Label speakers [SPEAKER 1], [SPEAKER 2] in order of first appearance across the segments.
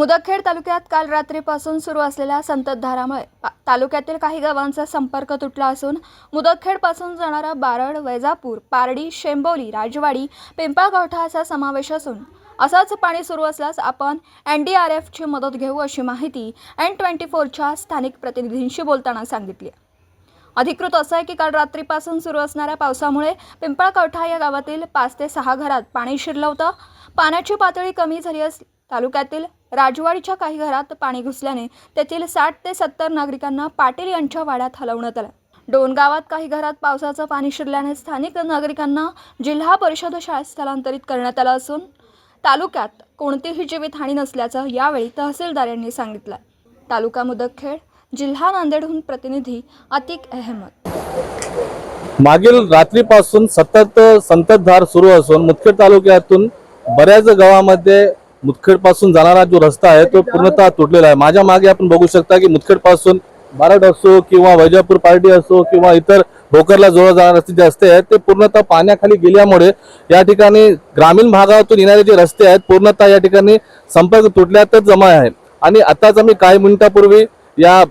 [SPEAKER 1] मुदखेड तालुक्यात काल रात्रीपासून सुरू असलेल्या संततधारामुळे पा- तालुक्यातील काही गावांचा संपर्क तुटला असून मुदखेडपासून जाणारा बारड वैजापूर पारडी शेंबोली राजवाडी पिंपळगावठा असा समावेश असून असंच पाणी सुरू असल्यास आपण एन डी आर एफची मदत घेऊ अशी माहिती एन ट्वेंटी फोरच्या स्थानिक प्रतिनिधींशी बोलताना सांगितली आहे. अधिकृत असं आहे की काल रात्रीपासून सुरू असणाऱ्या पावसामुळे पिंपळकवठा या गावातील पाच ते सहा घरात पाणी शिरलं होतं पाण्याची पातळी कमी झाली अस तालुक्यातील राजवाडीच्या काही घरात पाणी घुसल्याने तेथील साठ ते सत्तर नागरिकांना पाटील यांच्या वाड्यात हलवण्यात आलं. दोन गावात काही घरात पावसाचं पाणी शिरल्याने स्थानिक नागरिकांना जिल्हा परिषद शाळेत स्थलांतरित करण्यात आलं असून तालुक्यात कोणतीही जीवितहानी नसल्याचं यावेळी तहसीलदार यांनी सांगितलं. तालुका मुदखेड जिल्हा नांदेडहून प्रतिनिधी अतिक अहमद.
[SPEAKER 2] मागील रात्रीपासून सतत संततधार सुरू असून मुदखेड तालुक्यातून बऱ्याच गावामध्ये मुदखेडपासून जाणारा जो रस्ता आहे तो पूर्णतः तुटलेला आहे. माझ्या मागे आपण बघू शकता की मुदखेडपासून बारड असो किंवा वैजापूर पार्टी असो किंवा इतर भोकरला जोडला जाणारे रस्ते जे रस्ते आहेत ते पूर्णतः पाण्याखाली गेल्यामुळे या ठिकाणी ग्रामीण भागातून येणारे जे रस्ते आहेत पूर्णतः या ठिकाणी संपर्क तुटल्यातच जमा आहे. आणि आताच आम्ही काही मिनिटापूर्वी या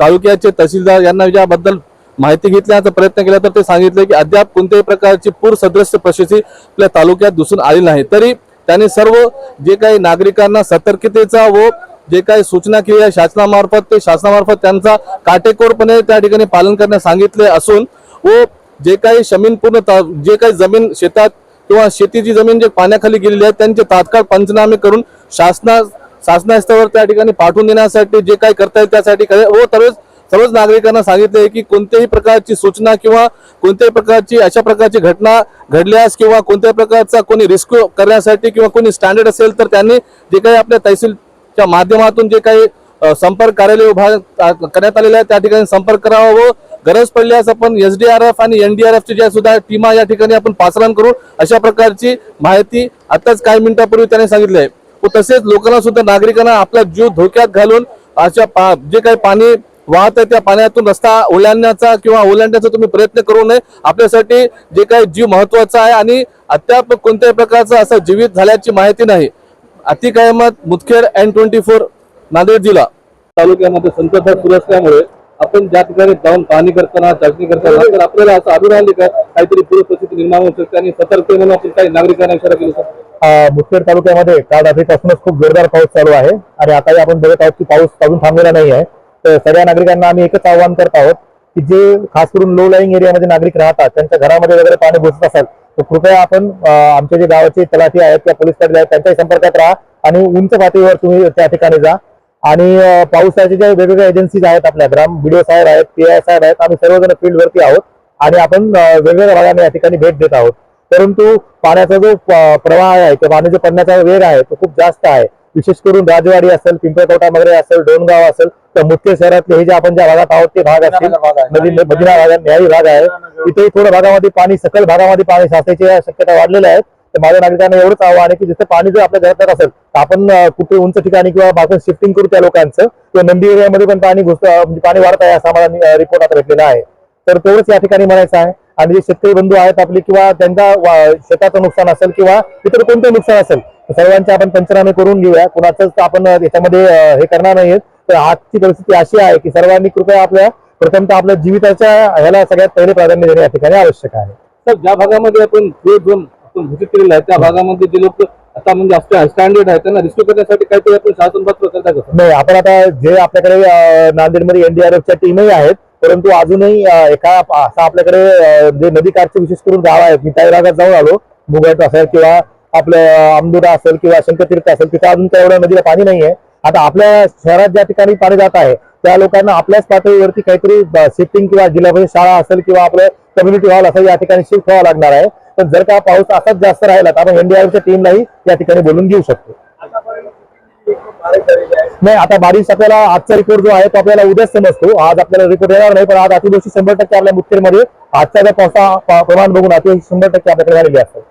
[SPEAKER 2] तालुक्याचे तहसीलदार यांना याबद्दल माहिती घेतल्याचा प्रयत्न केला तर ते सांगितले की अद्याप कोणत्याही प्रकारची पूर सदृश्य परिस्थिती आपल्या तालुक्यात दिसून आली नाही. तरी त्यांनी सर्व जे काही नागरिकांना सतर्कतेचा व जे काही सूचना केली आहे शासनामार्फत ते शासनामार्फत त्यांचा काटेकोरपणे त्या ठिकाणी पालन करण्यास सांगितले असून व जे काही जमीनपूर्ण ता- जे काही जमीन शेतात किंवा शेतीची जमीन जे पाण्याखाली गेलेली आहे त्यांचे तात्काळ पंचनामे करून शासना शासनास्तरावर त्या ठिकाणी पाठवून देण्यासाठी जे काही करता येईल त्यासाठी व सर्वच सर्वच नागरिकांना सांगितले की कोणत्याही प्रकारची सूचना किंवा कोणत्याही प्रकारची अशा प्रकारची घटना घडल्यास किंवा कोणत्याही प्रकारचा कोणी रेस्क्यू करण्यासाठी किंवा कोणी स्टँडर्ड असेल तर त्यांनी जे काही आपल्या तहसीलच्या माध्यमातून जे काही संपर्क कार्यालय उभा करण्यात आलेलं आहे त्या ठिकाणी संपर्क करावा. व गरज पडल्यास आपण एस डी आर एफ आणि एन डी आर एफची ज्या सुद्धा टीमा या ठिकाणी आपण पाचरण करू. अशा प्रकारची माहिती आताच काही मिनिटापूर्वी त्यांनी सांगितली आहे व तसेच लोकांना सुद्धा नागरिकांना आपला जीव धोक्यात घालून अशा पा- जे काही पाणी वाहत आहे त्या पाण्यातून रस्ता ओलांडण्याचा किंवा ओलांडण्याचा तुम्ही प्रयत्न करू नये. आपल्यासाठी जे काही जीव महत्त्वाचा आहे आणि अद्याप कोणत्याही प्रकारचा असा जीवित झाल्याची माहिती नाही. Atiq Ahmad Mudkhed N twenty four Nanded जिल्हा. तालुक्यामध्ये संततधार सुरू असल्यामुळे आपण ज्या ठिकाणी जाऊन पाहणी करताना चाचणी करताना तर आपल्याला असं आढळून आले का? काहीतरी पूरस्थिती निर्माण होऊ शकते आणि सतर्क म्हणून आपण काही नागरिकांना इशारा केला
[SPEAKER 3] मुदखेड तालुक्यामध्ये काल रात्रीपासूनच खूप जोरदार पाऊस चालू आहे. आणि आताही आपण बघत आहोत की पाऊस अजून थांबलेला नाही आहे. सगळ्या नागरिकांना आम्ही एकच आवाहन करत आहोत की जे खास करून लो लाईंग एरियामध्ये नागरिक राहतात त्यांच्या घरामध्ये वगैरे पाणी घुसत असाल तर कृपया आपण आमचे जे गावाचे तलाठी आहेत किंवा पोलीस पाटील आहेत त्यांच्याही संपर्कात राहा आणि उंच पातळीवर तुम्ही त्या ठिकाणी जा. आणि अ, पावसाच्या ज्या वेगवेगळ्या एजन्सीज आहेत आपल्या ग्राम बीडीओ साहेब आहेत पी आय साहेब आहेत आम्ही सर्वजण फील्डवरती आहोत आणि आपण वेगवेगळ्या भागाने या ठिकाणी भेट देत आहोत. परंतु पाण्याचा जो प्रवाह आहे किंवा जो पडण्याचा वेग आहे तो खूप जास्त आहे. विशेष करून राजवाडी असेल पिंपळकोटा वगैरे असेल डोनगाव असेल तर मुख्य शहरातले हे जे आपण ज्या भागात आहोत ते भाग असतील. नदी मदिना भागात न्यायी भाग आहे. इथे थोडं भागामध्ये पाणी सकल भागामध्ये पाणी साचायची शक्यता वाढलेल्या आहेत तर माझ्या नागरिकांना एवढंच आव्हान आहे की जिथे पाणी जर आपल्या घरात असेल तर आपण कुठे उंच ठिकाणी किंवा आपण शिफ्टिंग करू त्या लोकांचं. किंवा नंदी एरियामध्ये पण पाणी घुसत म्हणजे पाणी वाढत आहे असा मला रिपोर्ट आता भेटलेला आहे. तर तेवढंच या ठिकाणी म्हणायचं आहे. आणि जे शेतकरी बंधू आहेत आपले किंवा त्यांचा शेताचं नुकसान असेल किंवा इतर कोणतं नुकसान असेल सर्वांचे आपण पंचनामे करून घेऊया. कुणाचंच आपण याच्यामध्ये हे करणार नाहीत तर आजची परिस्थिती अशी आहे की सर्वांनी कृपया आपल्या प्रथमतः आपल्या जीविताच्या ह्याला सगळ्यात पहिले प्राधान्य देणे या ठिकाणी आवश्यक आहे.
[SPEAKER 2] तर ज्या भागामध्ये आपण झोन आपण घोषित केलेला आहे त्या भागामध्ये जे लोक आता म्हणजे स्टँडर्ड आहे त्यांना रिस्क्यू करण्यासाठी काहीतरी आपण शासन पात्र करता कसं
[SPEAKER 3] नाही आपण आता जे आपल्याकडे नांदेडमध्ये एनडीआरएफच्या टीमही आहेत परंतु अजूनही एका असं आपल्याकडे जे नदी काठचे विशेष करून गाव आहेत मी त्या भागात जाऊन आलो मुगट असेल किंवा आपलं आमदुरा असेल किंवा शंकतीर्थ असेल तिथे अजून त्या एवढ्या नदीला पाणी नाही आहे आता आपल्या शहरात ज्या ठिकाणी पाणी जात आहे त्या लोकांना आपल्याच पातळीवरती काहीतरी शिफ्टिंग किंवा जिल्हा परिषद शाळा असेल किंवा आपलं कम्युनिटी हॉल असेल या ठिकाणी शिफ्ट व्हावं लागणार आहे. पण जर का पाऊस असाच जास्त राहिला तर आपण एनडीआरएफच्या टीमलाही या ठिकाणी बोलून घेऊ शकतो. नाही आता बारिश आपल्याला आजचा रिपोर्ट जो आहे तो आपल्याला उद्याच समजतो. आज आपल्याला रिपोर्ट येणार नाही पण आज अतिवृष्टी शंभर टक्के आपल्या मुख्यमध्ये आजचा जर पावसा प्रमाण बघून अतिवृष्टी शंभर टक्के आपल्याकडे झालेली
[SPEAKER 2] असतात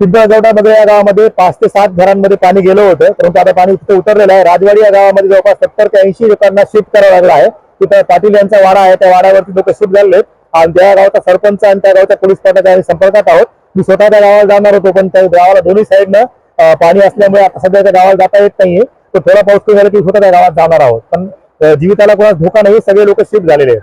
[SPEAKER 3] पिंपळ या गावामध्ये पाच ते सात घरांमध्ये पाणी गेलं होतं. परंतु आता पाणी इथं उतरलेलं आहे. राजवाडी या गावामध्ये जवळपास सत्तर ते ऐंशी लोकांना शिफ्ट करावं लागलं आहे. तिथं पाटील यांचा वाडा आहे. त्या वाड्यावरती लोक शिफ्ट झाले आणि त्या गावचा सरपंच आणि त्या गावच्या पोलीस पथकाच्या संपर्कात आहोत. मी स्वतः त्या गावाला जाणार होतो पण त्या गावाला दोन्ही साईडनं पाणी असल्यामुळे आता सध्या त्या गावाला जाता येत नाहीये. तो थोडा पाऊस कमी झाला की स्वतः त्या गावात जाणार आहोत. पण जीविताला कोणाचा धोका नाही. सगळे लोक शिफ्ट झालेले आहेत.